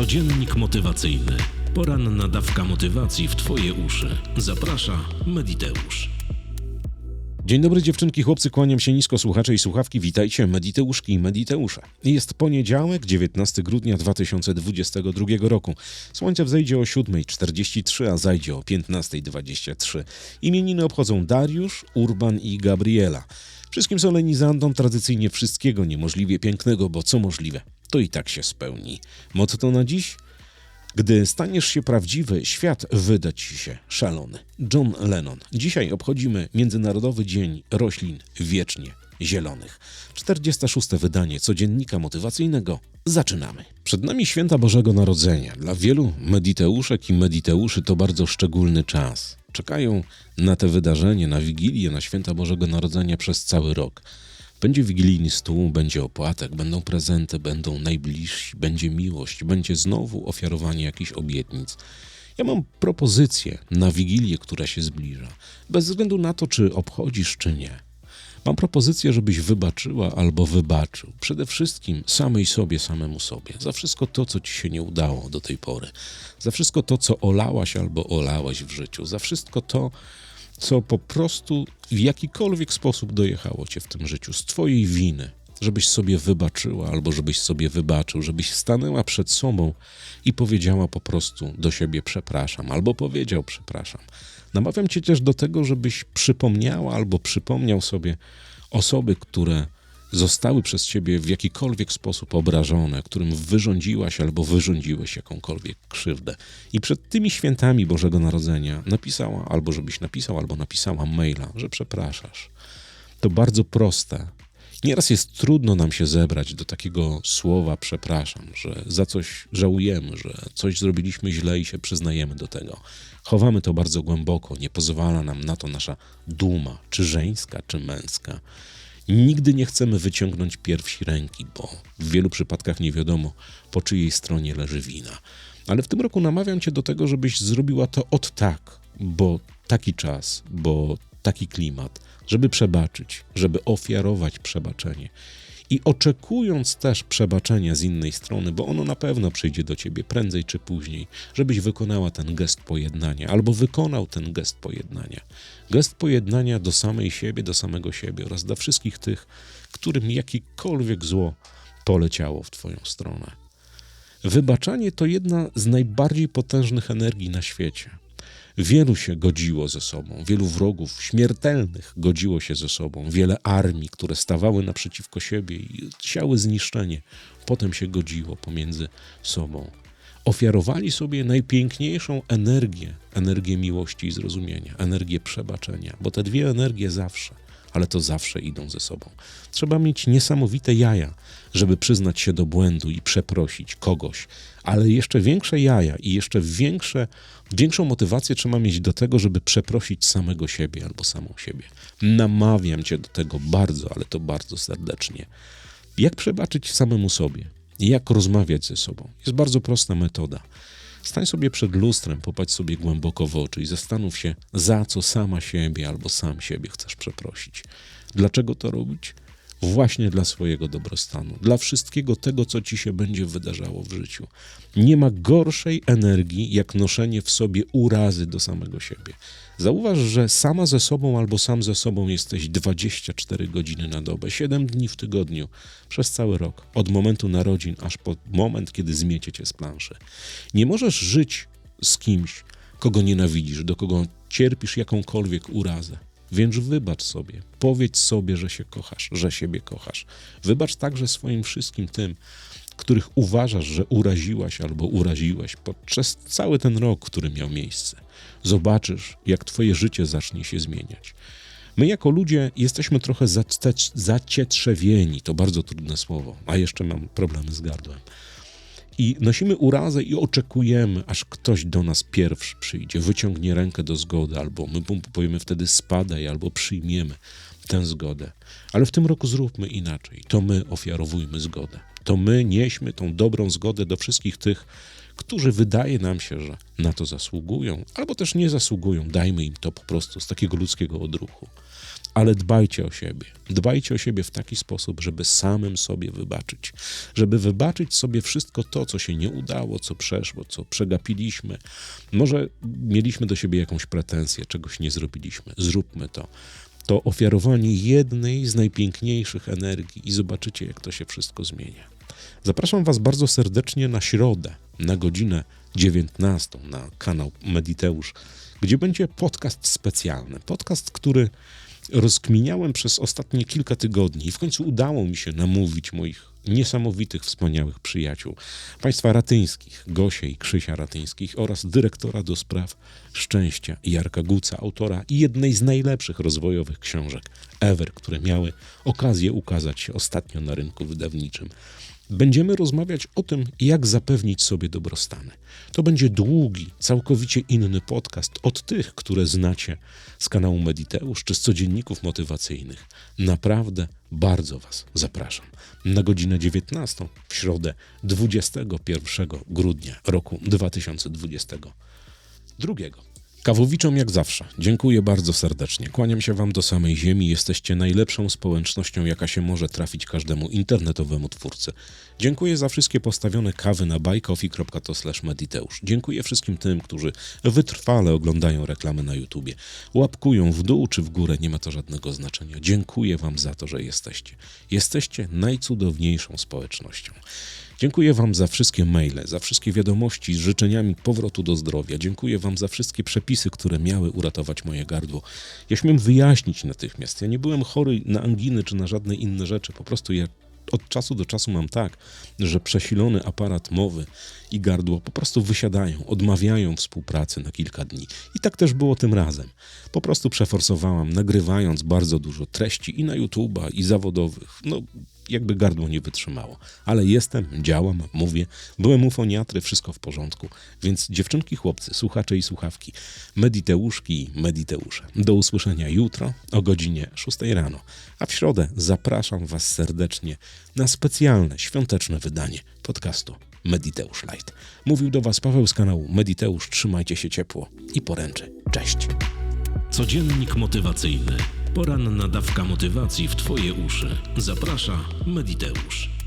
Codziennik motywacyjny. Poranna dawka motywacji w Twoje uszy. Zaprasza Mediteusz. Dzień dobry dziewczynki, chłopcy, kłaniam się nisko, słuchacze i słuchawki, witajcie, Mediteuszki i Mediteusze. Jest poniedziałek, 19 grudnia 2022 roku. Słońce wzejdzie o 7.43, a zajdzie o 15.23. Imieniny obchodzą Dariusz, Urban i Gabriela. Wszystkim solenizantom tradycyjnie wszystkiego niemożliwie pięknego, bo co możliwe, to i tak się spełni. Motto na dziś? Gdy staniesz się prawdziwy, świat wyda ci się szalony. John Lennon. Dzisiaj obchodzimy Międzynarodowy Dzień Roślin Wiecznie Zielonych. 46. wydanie codziennika motywacyjnego. Zaczynamy. Przed nami święta Bożego Narodzenia. Dla wielu mediteuszek i mediteuszy to bardzo szczególny czas. Czekają na te wydarzenie, na Wigilię, na święta Bożego Narodzenia przez cały rok. Będzie wigilijny stół, będzie opłatek, będą prezenty, będą najbliżsi, będzie miłość, będzie znowu ofiarowanie jakichś obietnic. Ja mam propozycję na wigilię, która się zbliża, bez względu na to, czy obchodzisz, czy nie. Mam propozycję, żebyś wybaczyła albo wybaczył. Przede wszystkim samej sobie, samemu sobie, za wszystko to, co ci się nie udało do tej pory, za wszystko to, co olałaś albo olałeś w życiu, za wszystko to, co po prostu w jakikolwiek sposób dojechało cię w tym życiu z twojej winy, żebyś sobie wybaczyła albo żebyś sobie wybaczył, żebyś stanęła przed sobą i powiedziała po prostu do siebie przepraszam, albo powiedział przepraszam. Namawiam cię też do tego, żebyś przypomniała albo przypomniał sobie osoby, które zostały przez ciebie w jakikolwiek sposób obrażone, którym wyrządziłaś albo wyrządziłeś jakąkolwiek krzywdę. I przed tymi świętami Bożego Narodzenia napisała, albo żebyś napisał, albo napisała maila, że przepraszasz. To bardzo proste. Nieraz jest trudno nam się zebrać do takiego słowa przepraszam, że za coś żałujemy, że coś zrobiliśmy źle i się przyznajemy do tego. Chowamy to bardzo głęboko, nie pozwala nam na to nasza duma, czy żeńska, czy męska. Nigdy nie chcemy wyciągnąć pierwsi ręki, bo w wielu przypadkach nie wiadomo, po czyjej stronie leży wina. Ale w tym roku namawiam Cię do tego, żebyś zrobiła to od tak, bo taki czas, bo taki klimat, żeby przebaczyć, żeby ofiarować przebaczenie. I oczekując też przebaczenia z innej strony, bo ono na pewno przyjdzie do ciebie prędzej czy później, żebyś wykonała ten gest pojednania, albo wykonał ten gest pojednania. Gest pojednania do samej siebie, do samego siebie oraz dla wszystkich tych, którym jakiekolwiek zło poleciało w Twoją stronę. Wybaczanie to jedna z najbardziej potężnych energii na świecie. Wielu się godziło ze sobą, wielu wrogów śmiertelnych godziło się ze sobą, wiele armii, które stawały naprzeciwko siebie i chciały zniszczenie, potem się godziło pomiędzy sobą. Ofiarowali sobie najpiękniejszą energię, energię miłości i zrozumienia, energię przebaczenia, bo te dwie energie zawsze ale to zawsze idą ze sobą. Trzeba mieć niesamowite jaja, żeby przyznać się do błędu i przeprosić kogoś, ale jeszcze większe jaja i jeszcze większe, większą motywację trzeba mieć do tego, żeby przeprosić samego siebie albo samą siebie. Namawiam cię do tego bardzo, ale to bardzo serdecznie. Jak przebaczyć samemu sobie? Jak rozmawiać ze sobą? Jest bardzo prosta metoda. Stań sobie przed lustrem, popatrz sobie głęboko w oczy i zastanów się, za co sama siebie albo sam siebie chcesz przeprosić. Dlaczego to robić? Właśnie dla swojego dobrostanu, dla wszystkiego tego, co ci się będzie wydarzało w życiu. Nie ma gorszej energii, jak noszenie w sobie urazy do samego siebie. Zauważ, że sama ze sobą albo sam ze sobą jesteś 24 godziny na dobę, 7 dni w tygodniu, przez cały rok, od momentu narodzin aż po moment, kiedy zmiecie cię z planszy. Nie możesz żyć z kimś, kogo nienawidzisz, do kogo cierpisz jakąkolwiek urazę. Więc wybacz sobie, powiedz sobie, że się kochasz, że siebie kochasz. Wybacz także swoim wszystkim tym, których uważasz, że uraziłaś albo uraziłeś podczas cały ten rok, który miał miejsce. Zobaczysz, jak Twoje życie zacznie się zmieniać. My jako ludzie jesteśmy trochę zacietrzewieni, to bardzo trudne słowo, a jeszcze mam problemy z gardłem. I nosimy urazę i oczekujemy, aż ktoś do nas pierwszy przyjdzie, wyciągnie rękę do zgody, albo my powiemy wtedy spadaj, albo przyjmiemy tę zgodę. Ale w tym roku zróbmy inaczej. To my ofiarowujmy zgodę. To my nieśmy tą dobrą zgodę do wszystkich tych, którzy wydaje nam się, że na to zasługują, albo też nie zasługują. Dajmy im to po prostu z takiego ludzkiego odruchu. Ale dbajcie o siebie. Dbajcie o siebie w taki sposób, żeby samym sobie wybaczyć. Żeby wybaczyć sobie wszystko to, co się nie udało, co przeszło, co przegapiliśmy. Może mieliśmy do siebie jakąś pretensję, czegoś nie zrobiliśmy. Zróbmy to. To ofiarowanie jednej z najpiękniejszych energii i zobaczycie, jak to się wszystko zmienia. Zapraszam Was bardzo serdecznie na środę, na godzinę 19 na kanał Mediteusz, gdzie będzie podcast specjalny. Podcast, który rozkminiałem przez ostatnie kilka tygodni i w końcu udało mi się namówić moich niesamowitych, wspaniałych przyjaciół, państwa ratyńskich, Gosie i Krzysia Ratyńskich oraz dyrektora do spraw szczęścia Jarka Guca, autora jednej z najlepszych rozwojowych książek ever, które miały okazję ukazać się ostatnio na rynku wydawniczym. Będziemy rozmawiać o tym, jak zapewnić sobie dobrostany. To będzie długi, całkowicie inny podcast od tych, które znacie z kanału Mediteusz czy z codzienników motywacyjnych. Naprawdę bardzo Was zapraszam. Na godzinę 19 w środę 21 grudnia roku 2022. Kawowiczom jak zawsze. Dziękuję bardzo serdecznie. Kłaniam się Wam do samej ziemi. Jesteście najlepszą społecznością, jaka się może trafić każdemu internetowemu twórcy. Dziękuję za wszystkie postawione kawy na buycoffee.to/mediteusz. Dziękuję wszystkim tym, którzy wytrwale oglądają reklamy na YouTubie. Łapkują w dół czy w górę, nie ma to żadnego znaczenia. Dziękuję Wam za to, że jesteście. Jesteście najcudowniejszą społecznością. Dziękuję Wam za wszystkie maile, za wszystkie wiadomości z życzeniami powrotu do zdrowia. Dziękuję Wam za wszystkie przepisy, które miały uratować moje gardło. Ja śmiem wyjaśnić natychmiast. Ja nie byłem chory na anginy czy na żadne inne rzeczy. Po prostu ja od czasu do czasu mam tak, że przesilony aparat mowy i gardło po prostu wysiadają, odmawiają współpracy na kilka dni. I tak też było tym razem. Po prostu przeforsowałam, nagrywając bardzo dużo treści i na YouTube'a, i zawodowych. No, jakby gardło nie wytrzymało. Ale jestem, działam, mówię, byłem u foniatry, wszystko w porządku. Więc dziewczynki, chłopcy, słuchacze i słuchawki, mediteuszki i mediteusze. Do usłyszenia jutro o godzinie 6 rano. A w środę zapraszam Was serdecznie na specjalne, świąteczne wydanie podcastu Mediteusz Light. Mówił do Was Paweł z kanału Mediteusz. Trzymajcie się ciepło i poręczy. Cześć! Codziennik motywacyjny. Poranna dawka motywacji w Twoje uszy. Zaprasza Mediteusz.